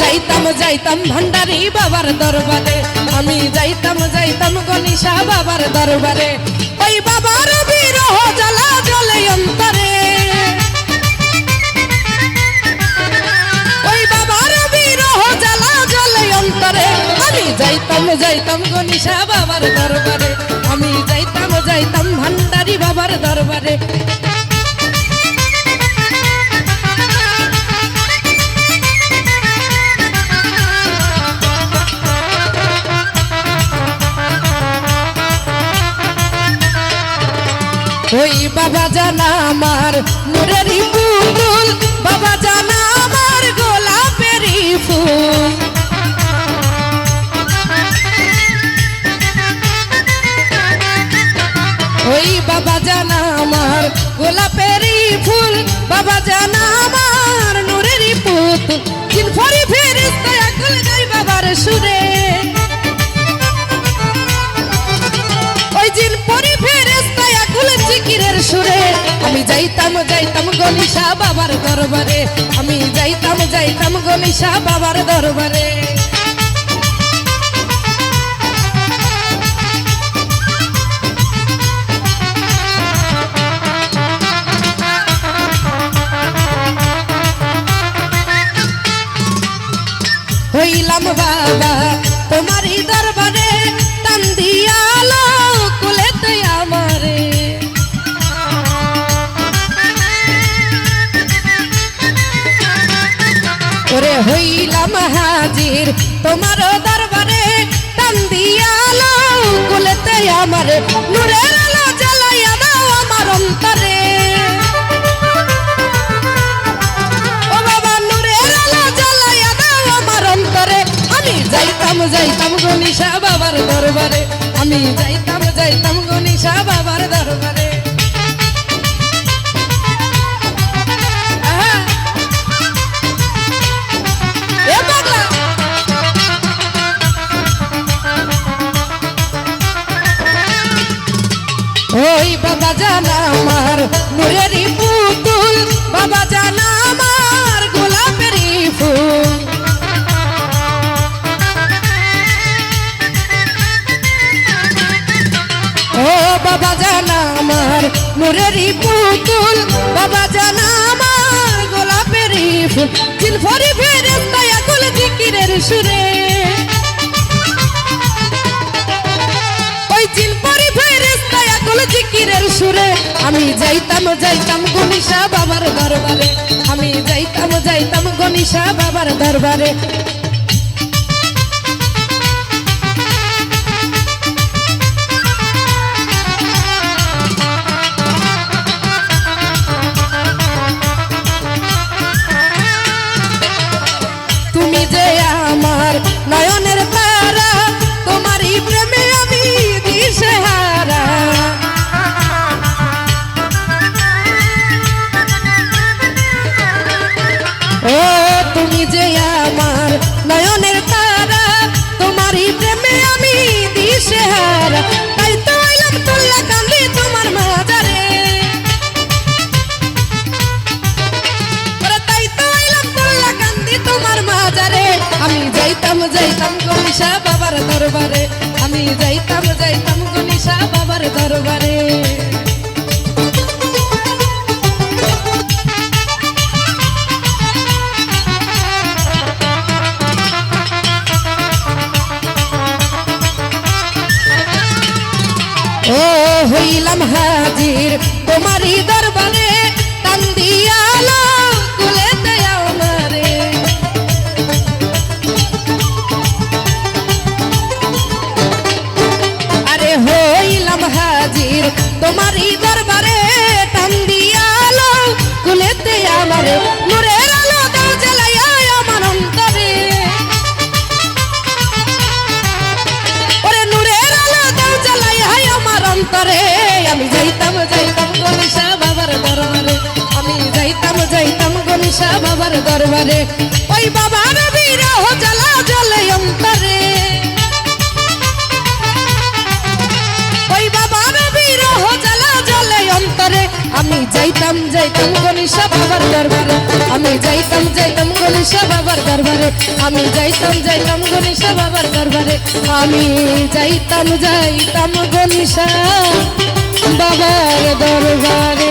যাইতাম যাইতাম ভান্ডারি বাবার দরবারে। আমি যাইতাম যাইতাম গনিশা বাবার দরবারে। ওই বাবার বিরহ জ্বালা জ্বলে অন্তরে। ওই বাবার বিরহ জ্বালা জ্বলে অন্তরে। আমি যাইতাম যাইতাম গনিশা বাবার দরবারে। আমি যাইতাম যাইতাম ভান্ডারি বাবার দরবারে। ওই বাবা জানা আমার নূরেরই পুতুল বাবা জানা আমার গোলাপেরই ফুল। ওই বাবা জানা আমার গোলাপেরই ফুল। বাবা জানা আমার নূরেরই পুতুল। দিন ফরি গাই বাবার সুরে। সুরে আমি যাইতাম যাইতাম গনিশা বাবার দরবারে। আমি যাইতাম যাইতাম গনিশা বাবার দরবারে। হইলাম বাবা হইলাম হাজির। তোমার দরবারে টান দিয়ালো কুলেতে আমারে নূরের আলো জ্বালাইয়া দাও আমার অন্তরে। ও বাবা, নূরের আলো জ্বালাইয়া দাও আমার অন্তরে। আমি যাইতাম যাইতাম গনিশা বাবার দরবারে। আমি যাইতাম যাইতাম গনিশা বাবার দরবারে। ওই বাবা জানা আমার নূরেরই পুতুল, বাবা জানা আমার গোলাপেরই ফুল। ও বাবা জানা আমার নূরেরই পুতুল, বাবা জানা আমার গোলাপেরই ফুল। দিন আমি যাইতাম যাইতাম গনিশা বাবার দরবারে। আমি যাইতাম যাইতাম গনিশা বাবার দরবারে। যাইতাম যাইতাম গনিশা বাবার দরবারে। আমি যাইতাম যাইতাম গনিশা বাবার দরবারে। ও হইলাম হাজির, তোমারই অন্তরে। আমি যাইতাম যাইতাম গনিশা বাবার দরবারে। আমি যাইতাম যাইতাম গনিশা বাবার দরবারে। ওই আমি যাইতাম যাইতাম গণিসা বাবার দরবারে। আমি যাইতাম যাইতাম গণিসা বাবার দরবারে। আমি যাইতাম যাইতাম গণিসা বাবার দরবারে। আমি যাইতাম যাইতাম গণিসা বাবার দরবারে।